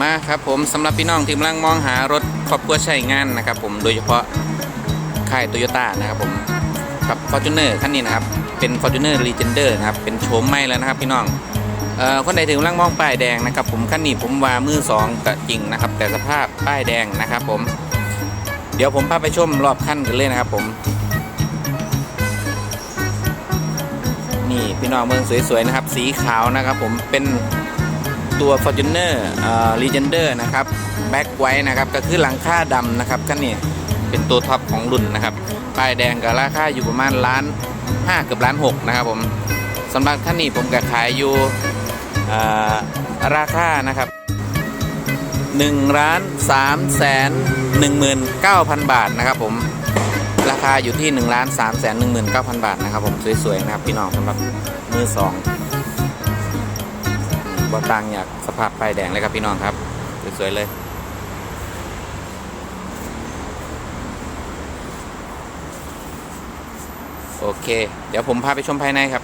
มาครับผมสำหรับพี่น้องที่กำลังมองหารถครอบครัวใช้งานนะครับผมโดยเฉพาะค่ายโตโยต้านะครับผมกับ Fortuner คันนี้นะครับ เป็น Fortuner Legender นะครับ เป็นโฉมใหม่แล้วนะครับพี่น้องเอ่อคนใดถึงกำลังมองป้ายแดงนะครับผมคันนี้ผมว่ามือสองก็จริงนะครับ แต่สภาพป้ายแดงนะครับผมเดี๋ยวผมพาไปชมรอบคันกันเลยนะครับผมนี่พี่น้องเมืองสวยๆนะครับ สีขาวนะครับผมเป็น ตัว Fortuner อ่อ Legender นะครับแบ็คไว้นะครับก็คือหลังคาดำนะครับคันนี้เป็นตัวท็อปของรุ่นนะครับป้ายแดงกับราคาอยู่ประมาณล้านห้าเกือบล้านหกนะครับผมสำหรับคันนี้ผมก็ขายอยู่ราคานะครับ1ล้าน3แสน19,000 บาทนะครับผมราคาอยู่ที่1ล้าน3แสน19,000 บาทนะครับผมสวยๆนะครับพี่น้องสำหรับมือสอง บอตังอยากสภาพป้ายแดงเลยครับพี่น้องครับ สวยๆเลยโอเค เดี๋ยวผมพาไปชมภายในครับ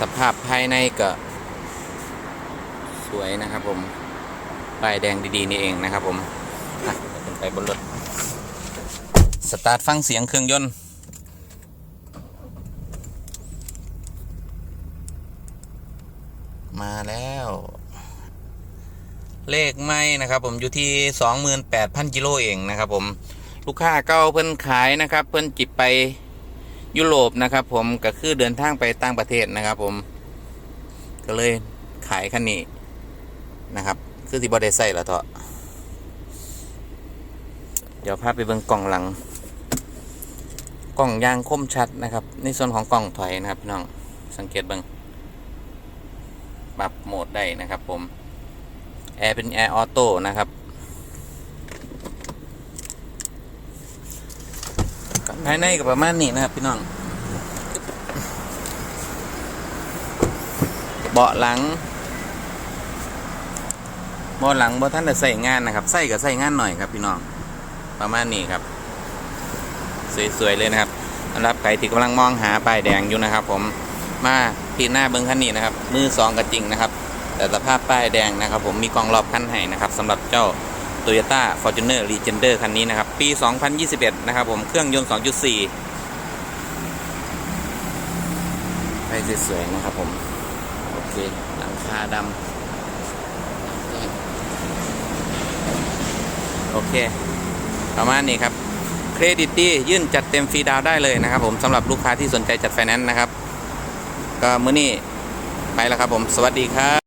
สภาพภายในก็ สวยนะครับผมป้ายแดงดีๆนี่เองนะครับผมอะเดี๋ยวผมไปบนรถ สตาร์ทฟังเสียงเครื่องยนต์ มาแล้ว เลขไม่นะครับ ผมอยู่ที่28,000กิโลเองนะครับ ผมลูกค้าเก้าเพิ่นขายนะครับ เพิ่นจิบไปยุโรปนะครับ ผมก็คือเดินทางไปต่างประเทศนะครับ ผม ก็เลยขายคันนี้นะครับ คือที่บอได้ใส่ละเถอะเดี๋ยวพาไปเบิ่งกล่องหลัง กล่องยางคมชัดนะครับ ในส่วนของกล่องถอยนะครับพี่น้องสังเกตเบิ่ง ปรับโหมดได้นะครับผมแอร์เป็นแอร์ออโต้นะครับภายในก็ประมาณนี้นะครับพี่น้อง เบาะหลังเบาะหลังเบาะท่านจะใส่งานนะครับใส่ก็ใส่งานหน่อยครับพี่น้อง ประมาณนี้ครับ สวยๆเลยนะครับสำหรับใครที่กำลังมองหาป้ายแดงอยู่นะครับผม มาที่หน้าเบิ้งคันนี้นะครับมือสองก็จริงนะครับ แต่สภาพป้ายแดงนะครับ ผมมีกล้องรอบคันให้นะครับสำหรับเจ้า Toyota Fortuner Legender คันนี้นะครับ ปี 2021 นะครับผมเครื่องยนต์ 2.4ไปสวยๆนะครับผม โอเคหลังคาดำโอเค ประมาณนี้ครับ เครดิตดียื่นจัดเต็มฟรีดาวได้เลยนะครับผมสำหรับลูกค้าที่สนใจจัดไฟแนนซ์นะครับ ก็มื้อนี้ไปแล้วครับผม สวัสดีครับ